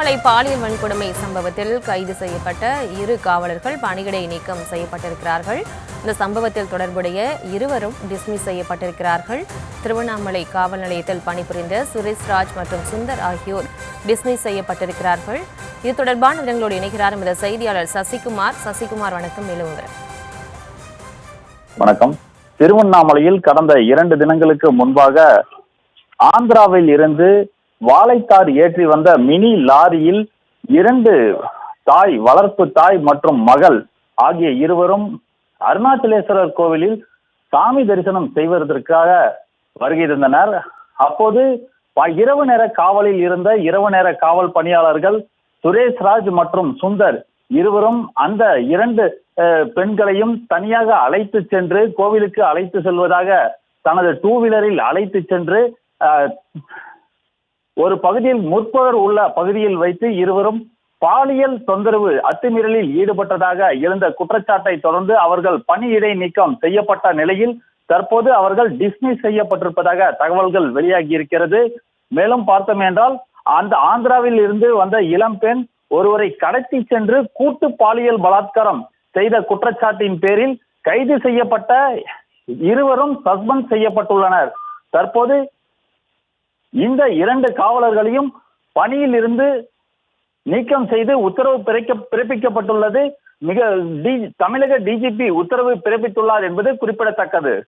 திருமலை பாலியல் வன்கொடுமை சம்பவத்தில் கைது செய்யப்பட்ட இரு காவலர்கள் பணியிடை நீக்கம் செய்யப்பட்டிருக்கிறார்கள். இந்த சம்பவத்தில் தொடர்புடைய இருவரும் டிஸ்மிஸ் செய்யப்பட்டிருக்கிறார்கள். திருவண்ணாமலை காவல் நிலையத்தில் பணிபுரிந்த சுரேஷ்ராஜ் மற்றும் சுந்தர் ஆகியோர் டிஸ்மிஸ் செய்யப்பட்டிருக்கிறார்கள். இது தொடர்பான விவரங்களோடு இணைகிறார் எமது செய்தியாளர் சசிகுமார். சசிகுமார் வணக்கம். மேலும் வணக்கம். திருவண்ணாமலையில் கடந்த இரண்டு தினங்களுக்கு முன்பாக ஆந்திராவில் இருந்து வாழைத்தார் ஏற்றி வந்த மினி லாரியில் இரண்டு தாய் வளர்ப்பு தாய் மற்றும் மகள் ஆகிய இருவரும் அருணாச்சலேஸ்வரர் கோவிலில் சாமி தரிசனம் செய்வதற்காக வருகை தந்தனர். அப்போது இரவு நேர காவலில் இருந்த இரவு நேர காவல் பணியாளர்கள் சுரேஷ் ராஜ் மற்றும் சுந்தர் இருவரும் அந்த இரண்டு பெண்களையும் தனியாக அழைத்து சென்று கோவிலுக்கு அழைத்து செல்வதாக தனது டூ வீலரில் அழைத்து சென்று அஹ், ஒரு பகுதியில் முற்பகர் உள்ள பகுதியில் வைத்து இருவரும் பாலியல் தொந்தரவு அத்துமீறலில் ஈடுபட்டதாக எழுந்த குற்றச்சாட்டை தொடர்ந்து அவர்கள் பணியிடை நீக்கம் செய்யப்பட்ட நிலையில் தற்போது அவர்கள் டிஸ்மிஸ் செய்யப்பட்டிருப்பதாக தகவல்கள் வெளியாகி இருக்கிறது. மேலும் பார்த்தோம் என்றால் அந்த ஆந்திராவில் இருந்து வந்த இளம்பெண் ஒருவரை கடத்தி சென்று கூட்டு பாலியல் பலாத்காரம் செய்த குற்றச்சாட்டின் பேரில் கைது செய்யப்பட்ட இருவரும் சஸ்பெண்ட் செய்யப்பட்டுள்ளனர். தற்போது இந்த இரண்டு காவலர்களையும் பணியில் இருந்து நீக்கம் செய்து உத்தரவு பிறக்க பிறப்பிக்கப்பட்டுள்ளது. மிக டி தமிழக டிஜிபி உத்தரவு பிறப்பித்துள்ளார் என்பது குறிப்பிடத்தக்கது.